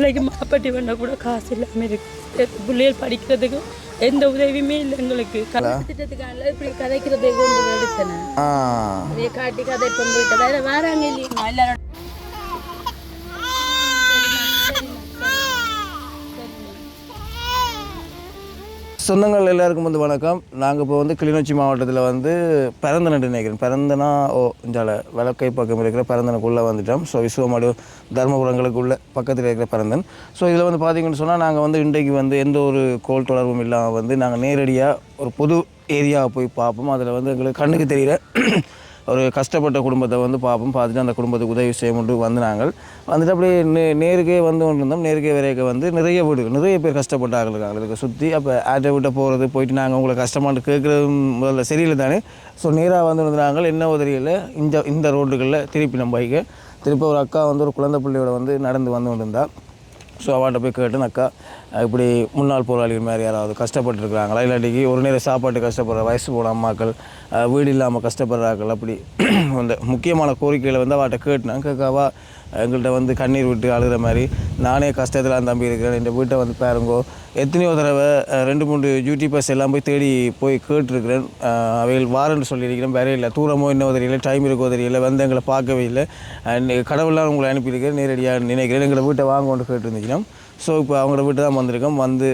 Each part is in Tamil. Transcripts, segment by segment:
பிள்ளைக்கு மாப்பட்டி பண்ண கூட காசு இல்லாமல் இருக்கு. பிள்ளைகள் படிக்கிறதுக்கு எந்த உதவியுமே இல்லை எங்களுக்கு. திட்டத்துக்கான இப்படி கதைக்கிறதை கொண்டு எடுத்தேன். காட்டி கதை பண்ணிட்டு வேற வராங்க இல்லையா? எல்லாரும் சொந்தங்கள் எல்லாருக்கும் வந்து வணக்கம். நாங்கள் இப்போ வந்து கிளிநொச்சி மாவட்டத்தில் வந்து பிறந்தனட்டு நினைக்கிறேன். பிறந்தனா ஓ இந்தால வழக்கை பக்கம் இருக்கிற பிறந்தனுக்குள்ளே வந்துட்டோம். ஸோ விசுவமாடு தர்மபுரங்களுக்குள்ள பக்கத்தில் இருக்கிற பிறந்தன் ஸோ இதில் வந்து பார்த்தீங்கன்னு சொன்னால் நாங்கள் வந்து இன்றைக்கு வந்து எந்த ஒரு கோல் தொடர்பும் இல்லாமல் வந்து நாங்கள் நேரடியாக ஒரு பொது ஏரியாவை போய் பார்ப்போம். அதில் வந்து எங்களுக்கு கண்ணுக்கு தெரியல ஒரு கஷ்டப்பட்ட குடும்பத்தை வந்து பார்ப்போம் பார்த்துட்டு அந்த குடும்பத்துக்கு உதவி செய்ய முடியும் வந்து நாங்கள். வந்துட்டு அப்படியே நே நேருக்கே வந்து கொண்டு இருந்தோம் நேருக்கே வரைக்க வந்து நிறைய வீடுகள் நிறைய பேர் கஷ்டப்பட்டார்கள். இருக்காங்க இதுக்கு சுற்றி அப்போ ஆட்டை விட்ட போகிறது போயிட்டு நாங்கள் உங்களை கஷ்டமாட்டு கேட்குறது முதல்ல சரியில்லை தானே? ஸோ நேராக வந்து இருந்தாங்க என்ன உதவியில் இந்த இந்த ரோடுகளில் திருப்பி நம்ம பைக்கை திருப்பி ஒரு அக்கா வந்து ஒரு குழந்தை பிள்ளையோட வந்து நடந்து வந்து கொண்டு ஸோ அவன்கிட்ட போய் கேட்டேன் அக்கா இப்படி முன்னாள் போராளிகள் மாதிரி யாராவது கஷ்டப்பட்டுருக்குறாங்களா? இல்லாட்டிக்கு ஒரு நேரம் சாப்பாட்டு கஷ்டப்படுற வயசு போன அம்மாக்கள் வீடு இல்லாமல் கஷ்டப்படுறார்கள் அப்படி. அந்த முக்கியமான கோரிக்கைகளை வந்து அவட்ட கேட்டேன். கேட்காவா எங்கள்கிட்ட வந்து கண்ணீர் விட்டு அழுகிற மாதிரி நானே கஷ்டத்தில் அந்த தம்பி இருக்கிறேன். இந்த வீட்டை வந்து பாருங்கோ. எத்தனையோ தடவை ரெண்டு மூணு யூடியூபர்ஸ் எல்லாம் போய் தேடி போய் கேட்டிருக்கிறேன். அவைகள் வாரன்னு சொல்லியிருக்கிறேன். வேற இல்லை தூரமோ இன்னும் தெரியல டைம் இருக்கோ தெரியல வந்து எங்களை பார்க்கவே இல்லை. கடவுளாக உங்களை அனுப்பியிருக்கேன் நேரடியாக நினைக்கிறேன். எங்களை வீட்டை வாங்க கொண்டு கேட்டுருந்துச்சுன்னா ஸோ இப்போ அவங்களோட வீட்டு தான் வந்திருக்கோம். வந்து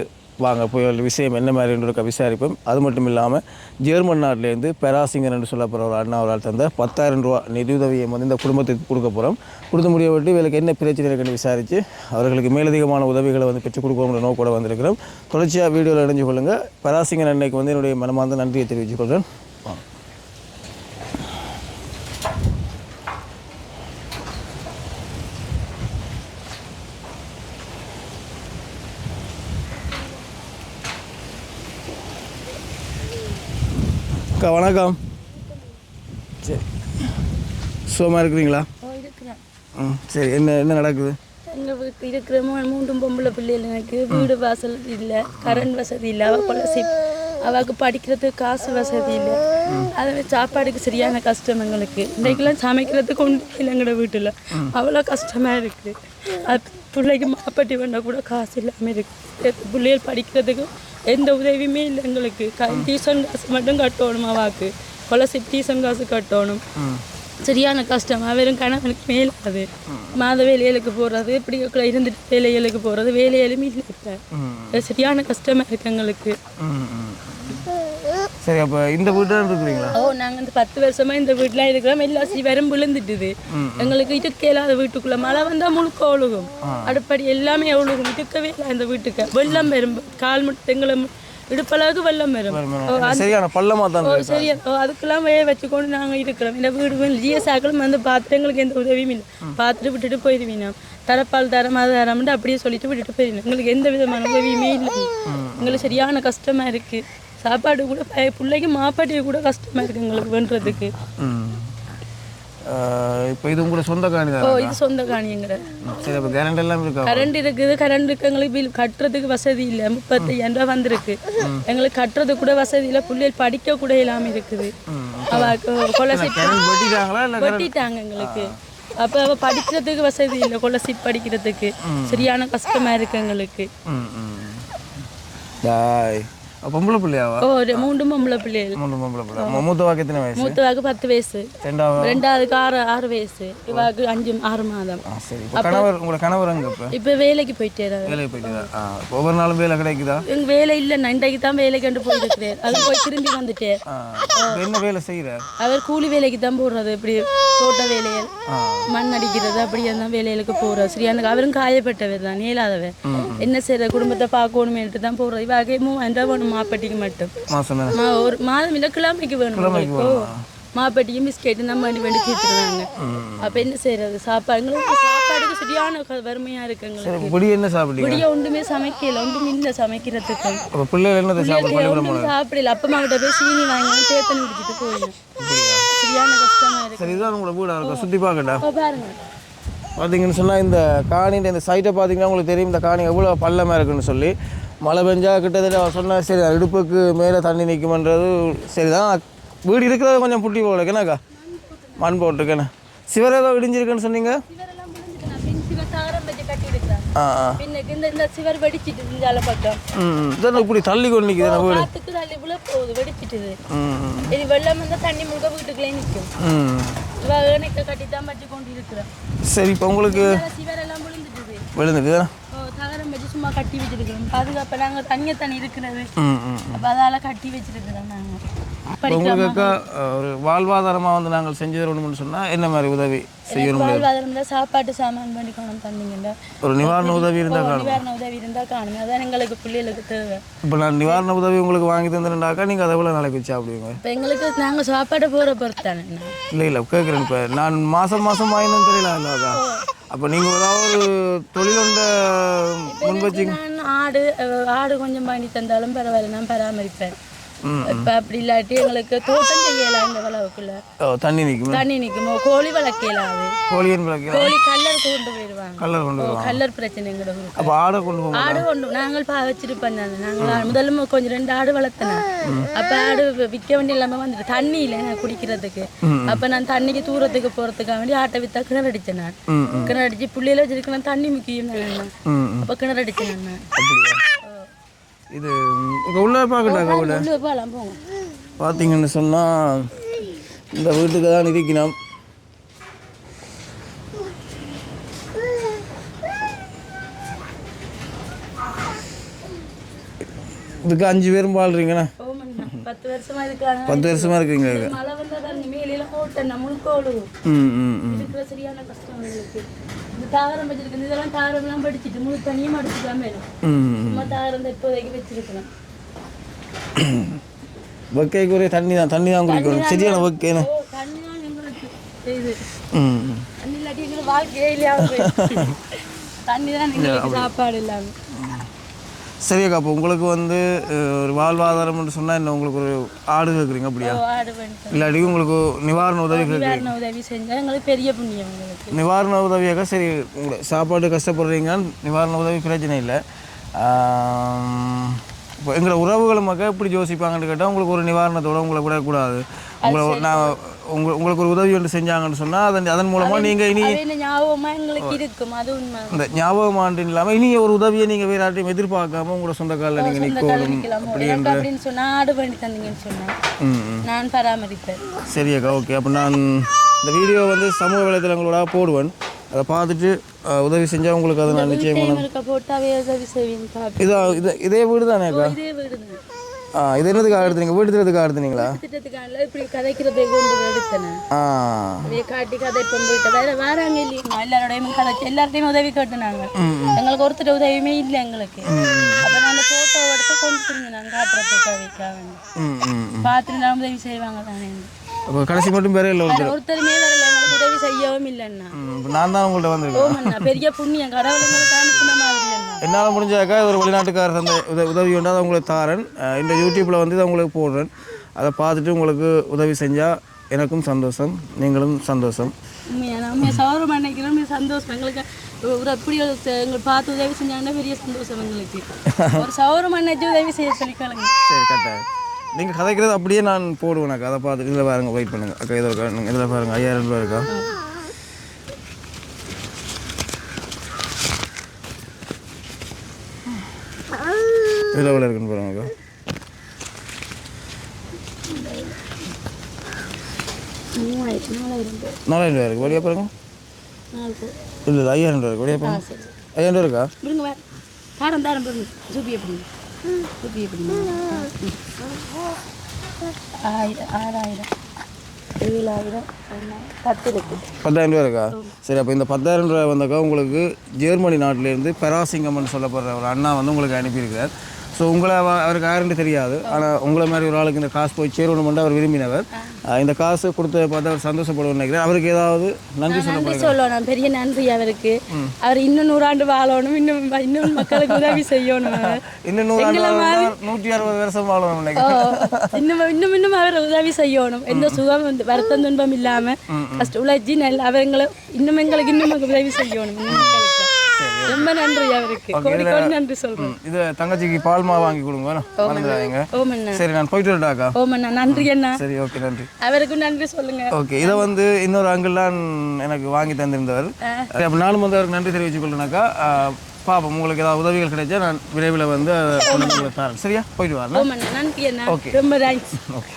வாங்க போய் விஷயம் என்ன மாதிரின்ற விசாரிப்போம். அது மட்டும் இல்லாமல் ஜெர்மன் நாட்டிலேருந்து பெராசிங்கர் என்று சொல்லப்படுற ஒரு அண்ணா அவரால் தந்த பத்தாயிரம் ரூபா நிதியுதவியை வந்து இந்த குடும்பத்துக்கு கொடுக்க போகிறோம் கொடுத்து முடிய விட்டு இவளுக்கு என்ன பிரச்சனை இருக்குன்னு விசாரித்து அவர்களுக்கு மேலதிகமான உதவிகளை வந்து பெற்றுக் கொடுக்கணும்னு நோக்கோட வந்திருக்கிறோம். தொடர்ச்சியாக வீடியோவில் இணைஞ்சு கொள்ளுங்கள் பெராசிங்கர் அன்னைக்கு வந்து என்னுடைய மனமார்ந்த நன்றியை தெரிவித்துக் கொள்கிறேன். வாங்க அக்கா வணக்கம். சரி. சுகமாக இருக்கிறீங்களா? ம் சரி. என்ன என்ன நடக்குது? எங்கள் வீட்டு இருக்கிற மூன்றும் பொம்பளை பிள்ளைகள் எனக்கு வீடு வாசல் இல்லை கரண்ட் வசதி இல்லை அவள் கொலசி அவளுக்கு படிக்கிறதுக்கு காசு வசதி இல்லை. அது சாப்பாடுக்கு சரியான கஷ்டம் எங்களுக்கு. இன்றைக்கெல்லாம் சமைக்கிறதுக்கு ஒன்றும் இல்லை எங்களோட வீட்டில். அவ்வளோ கஷ்டமாக இருக்குது அது பிள்ளைக்கு மாப்பட்டி பண்ண கூட காசு இல்லாமல் இருக்குது பிள்ளைகள் படிக்கிறதுக்கு எந்த உதவியுமே இல்லை எங்களுக்கு. க டியூஷன் காசு மட்டும் கட்டணும் அவாக்கு கொலசி டியூஷன் காசு கட்டணும். சரியான கஷ்டம். வெறும் கணவனுக்கு மேலே அது. மாத வேலைகளுக்கு போகிறது இப்படி இருந்துட்டு வேலைகளுக்கு போகிறது வேலைகளுமே இல்லை இப்போ. சரியான கஷ்டமாக இருக்கு எங்களுக்கு. சரி அப்போ இந்த வீட்டில் இருக்கிறீங்களா? ஓ நாங்கள் இந்த பத்து வருஷமா இந்த வீட்டில் இருக்கிறோம். எல்லா சிவரும் விழுந்துட்டுது. எங்களுக்கு இருக்க இல்லாத வீட்டுக்குள்ள மழை வந்தால் முழுக்க ஒழுகும். அடுப்படி எல்லாமே ஒழுகும். இருக்கவே இல்லை இந்த வீட்டுக்கு. வெள்ளம் வரும். கால் மட்டும் எங்களை இடுப்பளவுக்கு வெள்ளம் வரும். சரியான பள்ளமாக தான் ஓ இருக்கு. சரி ஓ அதுக்கெல்லாம் வே வச்சுக்கொண்டு நாங்கள் இருக்கிறோம். இந்த வீடு ஜிஎஸ்ஆக்களும் வந்து பார்த்துட்டு எங்களுக்கு எந்த உதவியும் இல்லை. பார்த்துட்டு விட்டுட்டு போயிடுவீங்க தரப்பால் தரம் அது தரம்னு அப்படியே சொல்லிட்டு விட்டுட்டு போயிடுவீங்க எங்களுக்கு எந்த விதமான உதவியுமே இல்லை. எங்களுக்கு சரியான கஷ்டமா இருக்கு. சாப்பாடு கூட பிள்ளைக்கு மாப்பாட்டிய கூட கஷ்டமா இருக்கு எங்களுக்கு வேண்டுறதுக்கு ம் இப்போ இது உங்களோட சொந்த காணி ஓ இது சொந்த காணியங்கிற சரி அப்போ கேரண்ட் எல்லாம் இருக்கா? கரண்ட் இருக்குது கரண்ட் இருக்கு எங்களுக்கு பில் கட்டுறதுக்கு வசதி இல்லை. முப்பத்தையாயிரம் ரூபா வந்திருக்கு. எங்களுக்கு கட்டுறதுக்கு கூட வசதி இல்லை பிள்ளைகள் படிக்க கூட இல்லாமல் இருக்குது. அவக்கு கொலசி வெட்டிட்டாங்க எங்களுக்கு. அப்போ அவ படிக்கிறதுக்கு வசதி இல்லை கொலசி படிக்கிறதுக்கு. சரியான கஷ்டமா இருக்கு எங்களுக்கு. அப்போ பொம்பளை பிள்ளையாவா? ஓ ஒரு மூன்று பொம்பளை பிள்ளைகள். மூணு பொம்பளை பிள்ளை. மொ- மூத்த வாக்கு எத்தனை வயசு? மூத்தவாக்கு பத்து வயசு. ரெண்டாவது? ரெண்டாவதுக்கு ஆறு ஆறு வயசு. இவாக்கு அஞ்சு ஆறு மாதம். சரி. இப்போ கணவர் உங்களோட கணவர் அங்கே இப்போ? இப்போ வேலைக்கு போயிட்டே வேலைக்கு போயிட்டு ஒவ்வொரு நாளும் வேலை கிடைக்குதா? எங்க வேலை இல்லை இன்றைக்கு தான் வேலை கண்டு போயிருக்கிறேன் அது போய் திரும்பி இப்போ என்ன வேலை செய்கிற அவர் கூலி வேலைக்கு தான் போடுறது. இப்படி தோட்ட வேலைகள் மண் அடிக்கிறது அப்படி தான் வேலைகளுக்கு போறாரு சரியான அவரும் காயப்பட்டவர் தான் இயலாதவர். என்ன செய்யற குடும்பத்தை பார்க்கணுமேட்டு தான் போறது இவாக மூவாயிரம் ரூபாய் வேணும் மாப்பட்டிக்கு மட்டும் மாதம் தானே மா- ஒரு மாதம் இல்லை கிழமைக்கு வேணும் மாப்பட்டியும் பிஸ்கெட்டு நம்ம வேண்டி வேண்டி கேட்டுருவாங்க அப்ப என்ன செய்யறது சாப்பாடு எங்களுக்கு சாப்பாடுக்கு சரியான வறுமையா இருக்கு எங்களுக்கு சரி இப்படி என்ன சாப்பிட்டீங்க விடிய ஒன்றுமே சமைக்கல ஒன்றும் இல்லை சமைக்கிறதுக்கு அப்போ பிள்ளைகள் என்னத்தை சாப்பிட பண்ணி விட ஒன்றும் சாப்பிடல அப்பமா கிட்ட போய் சீனி வாங்கி தேத்தன் குடிச்சிட்டு போயிடும் சரியான கஷ்டமா இருக்கு சரி இதுதான் உங்களோட வீடாக இருக்கும் சுற்றி பார்க்கட்டா அப்ப பாருங்க பார்த்தீங்கன்னு சொன்னால் இந்த காணின்ற இந்த சைட்டை பார்த்தீங்கன்னா உங்களுக்கு தெரியும் இந்த காணி எவ்வளோ பள்ளமாக இருக்குன்னு சொல்லி மழை பெஞ்சா கிட்டத்தட்ட அவர் சொன்னா சரி இடுப்புக்கு மேலே தண்ணி நிற்குமன்றது சரி தான் வீடு இருக்கிறது கொஞ்சம் புட்டி போகல என்னக்கா? மண் போட்டிருக்கேண்ணே சிவர் ஏதோ இடிஞ்சிருக்குன்னு சொன்னீங்க? ஆ ஆ. இப்படி தள்ளி கொண்டு நிற்கிது வீடு? வெடிச்சிட்டுது இது. வெள்ளம் வந்தா தண்ணி முழுக்க வீட்டுக்குள்ளே நிற்கும் ம். இவ ஏனைக்க கட்டி தான் வச்சு கொண்டு இருக்கிறேன். சரி இப்போ உங்களுக்கு விழுந்துட்டு வச்சு சும்மா கட்டி வச்சிருக்கிறோம். பாதுகாப்பு நாங்கள் தனியாக தண்ணி இருக்கிறது அப்போ அதால கட்டி வச்சிருக்கிறோம் நாங்கள் உங்களுக்கு ஒரு வாழ்வாதாரமாக வந்து நாங்கள் செஞ்சு தரணும்னு சொன்னால் என்ன மாதிரி உதவி செய்யணும்? வாழ்வாதாரம் தான் சாப்பாட்டு சாமான் பண்ணி கொண்டு தந்தீங்கண்டா ஒரு நிவாரண உதவி இருந்தால் காணும். நிவாரண உதவி இருந்தால் காணுங்க அதான் எங்களுக்கு பிள்ளைகளுக்கு தேவை. இப்போ நான் நிவாரண உதவி உங்களுக்கு வாங்கி தந்துருந்தாக்கா நீங்கள் அதை எவ்வளோ நாளைக்கு வச்சு சாப்பிடுவீங்க. இப்போ எங்களுக்கு நாங்கள் சாப்பாடு போகிற பொறுத்து தானே இல்லை இல்லை கேட்குறேன் இப்போ. நான் மாதம் மாதம் வாங்கினு தெரியல அப்போ நீங்கள் ஏதாவது ஒரு தொழிலுண்ட முன் வச்சு ஆடு ஆடு கொஞ்சம் பண்ணி தந்தாலும் பரவாயில்ல நான் பராமரிப்பேன். இப்போ அப்படி இல்லாட்டி எங்களுக்கு தோட்டம் செய்யலாம் இந்த வளவுக்குள்ள. தண்ணி நிற்கும் தண்ணி நிற்குமோ கோழி விளக்கு கோழி கல்லர் கொண்டு போயிடுவாங்க. கலர் கொண்டு கல்லர் பிரச்சனை எங்களுக்கு இருக்கு. அப்போ ஆடை கொண்டு ஆடு கொண்டு நாங்கள் பா வச்சிருப்போம் தானே நாங்கள் முதல்ல கொஞ்சம் ரெண்டு ஆடு வளர்த்தேன். அப்போ ஆடு விற்க வேண்டிய இல்லாமல் வந்துட்டு தண்ணி இல்லை எனக்கு குடிக்கிறதுக்கு. அப்போ நான் தண்ணிக்கு தூரத்துக்கு போகிறதுக்காக வேண்டி ஆட்டை விற்றா கிணறு அடித்தேன் நான். கிணறு அடிச்சு புள்ளையில வச்சிருக்கேன் தண்ணி முக்கியம் அப்போ கிணறு அடித்தேன் நான். இது உங்கள் உள்ள பார்க்கட்டாக்கா உள்ள? பார்த்தீங்கன்னு சொன்னால் இந்த வீட்டுக்கு தான் இருக்கணும் இதுக்கு அஞ்சு பேரும் ஓமண்ணா பத்து வருஷமா இருக்காங்க. சரியான கஷ்டம் இதெல்லாம் தாவரம்லாம் படிச்சுட்டு முழு தண்ணியும் அடிச்சுதான் இப்போதைக்கு வச்சிருக்கிறேன் வெக்கைக்கு ஒரே தண்ணி தான் தண்ணி தான் குடிக்கணும் சரியான வெக்கைன்னு சரி அக்கா அப்போ உங்களுக்கு வந்து ஒரு வாழ்வாதாரம்னு சொன்னால் என்ன உங்களுக்கு ஒரு ஆடு கேட்குறீங்க அப்படியா? இல்லாட்டி உங்களுக்கு நிவாரண உதவி கேட்குறீங்க நிவாரண உதவி செஞ்சா எங்களுக்கு பெரிய புண்ணியம் நிவாரண உதவியாக சரி உங்களை சாப்பாடு கஷ்டப்படுறீங்க நிவாரண உதவி பிரச்சனை இல்லை. இப்போ எங்களை உறவுகள் மக்கள் எப்படி யோசிப்பாங்கன்னு கேட்டால் உங்களுக்கு ஒரு நிவாரணத்தோட உங்களை விடக்கூடாது. உங்களை நான் உங்க உங்களுக்கு ஒரு உதவி ஒன்று செஞ்சாங்கன்னு சொன்னால் அதன் அதன் மூலமாக நீங்கள் இனி இந்த ஞாபகம் ஆண்டு இல்லாமல் இனி ஒரு உதவியை நீங்கள் வேறு யார்ட்டையும் எதிர்பார்க்காம உங்களோட சொந்த காலில் நீங்கள் நிற்கணும் அப்படின்னு சொன்னா ஆடு பண்ணி தந்தீங்கன்னு சொன்னா ம் ம். நான் பராமரிப்பேன். சரி அக்கா ஓகே அப்போ நான் இந்த வீடியோ வந்து சமூக வலைத்தளங்களோட போடுவேன். அதை பார்த்துட்டு உதவி செஞ்சால் உங்களுக்கு அதை நான் நிச்சயம் இதா இது இதே வீடு தானே அக்கா? ஆ இது என்னதுக்காக எடுத்தீங்க? வீடு திட்டத்துக்காக எடுத்தீங்களா? இப்படி கதைக்கிறதை கொண்டு போய் எடுத்தேன். ஆ. காட்டி கதை இப்போ போயிட்டு. வேற வராங்க இல்லையா? எல்லாரோடையும் கதைச்சு எல்லார்ட்டையும் உதவி கேட்டுனாங்க. எங்களுக்கு ஒருத்தர் உதவியுமே இல்லை எங்களுக்கு. அப்போ நான் அந்த ஃபோட்டோ எடுத்து கொண்டு திரும்பி நான் காட்டுறதுக்கு வைக்க ம் ம் பார்த்துட்டு உதவி செய்வாங்க தானே. அப்போ கடைசி மட்டும் பேரே இல்லை ஒருத்தர். ஒருத்தருமே வரல எங்களுக்கு உதவி செய்யவும் இப்ப நான் தான் உங்கள்கிட்ட வந்திருக்கேன். பெரிய புண்ணியம். கடவுள் என்னால் முடிஞ்சாக்கா ஒரு வெளிநாட்டுக்காரர் உத உதவி அதை உங்களுக்கு தாரேன். இந்த யூடியூப்பில் வந்து இதை உங்களுக்கு போடுறேன். அதை பார்த்துட்டு உங்களுக்கு உதவி செஞ்சால் எனக்கும் சந்தோஷம் நீங்களும் சந்தோஷம். சௌரம் நினைக்கிறோம் சந்தோஷம். எங்களுக்கு ஒரு ச- எங்களுக்கு பார்த்து உதவி செஞ்சாங்கன்னா பெரிய சந்தோஷம் எங்களுக்கு. ஒரு சௌரம் அண்ணாச்சும் உதவி செய்ய சொல்லிக்கலுங்க சரி கரெக்டாக நீங்கள் கதைக்கிறது அப்படியே நான் போடுவேன் அக்கா. அதை பார்த்துட்டு இதில் பாருங்க வெயிட் பண்ணுங்கள் அக்கா இதில் இருக்கா இதில் பாருங்க. ஐயாயிரம் ரூபாய் இருக்கா? இதில் எவ்வளோ இருக்குன்னு பாருங்க அக்கா. நாலாயிரம் ரூபாய் இருக்கு. வழியாக பாருங்க. இல்லை ஐயாயிரம் ரூபாய் இருக்கு. வழியாக பாருங்க. ஐயாயிரம் ரூபா இருக்கா? விடுங்க ஆயிரம் ஆறாயிரம் ஏழாயிரம் பத்து இருக்குது பத்தாயிரம் ரூபா இருக்கா? சரி அப்போ இந்த பத்தாயிரம் ரூபாய் வந்தாக்கா உங்களுக்கு ஜெர்மனி நாட்டிலேருந்து பெராசிங்கம்னு சொல்லப்படுற ஒரு அண்ணா வந்து உங்களுக்கு அனுப்பியிருக்கிறார். ஸோ உங்களை அவ- அவருக்கு யாருன்னு தெரியாது. ஆனால் உங்களை மாதிரி ஒரு ஆளுக்கு இந்த காசு போய் சேரணுமென்று அவர் விரும்பினவர். இந்த காசு கொடுத்த பார்த்து அவர் சந்தோஷப்படுவார் நினைக்கிறேன். அவருக்கு ஏதாவது நன்றி சொல்ல நன்றி சொல்லணும் பெரிய நன்றி அவருக்கு. அவர் இன்னும் நூறாண்டு வாழணும். இன்னும் இன்னும் மக்களுக்கு உதவி செய்யணும். அவர். இன்னும் நூறு ஆண்டு வாழ்ந்தால் நூற்றி அறுபது வருஷம் வாழணும் நினைக்கிறேன். இன்னும் இன்னும் இன்னும் அவர் உதவி செய்யணும். எந்த சுகம் வருத்தம் துன்பம் இல்லாம ஃபர்ஸ்ட் உழைச்சி நல்ல அவங்களை இன்னும் எங்களுக்கு இன்னும் உதவி செய்யணும். இன்னும் ரொம்ப நன்றி அவருக்கு கோடி கோடி நன்றி சொல்றேன். இது தங்கச்சிக்கு பால்மா வாங்கி கொடுங்க மறந்துடாதீங்க. சரி நான் போயிட்டு வரட்டாக்கா ஓமண்ணா நன்றி அண்ணா. சரி ஓகே நன்றி. அவருக்கும் நன்றி சொல்லுங்க. ஓகே இதை வந்து இன்னொரு அங்கிள்லாம் எனக்கு வாங்கி தந்திருந்தவர். அப்போ நானும் வந்து அவருக்கு நன்றி தெரிவித்துக் கொள்ளனாக்கா பாப்போம் உங்களுக்கு ஏதாவது உதவிகள் கிடைச்சா நான் விரைவில் வந்து வந்து தரேன். சரியா? போயிட்டு வரேன். Okay. ரொம்ப தேங்க்ஸ் ஓகே.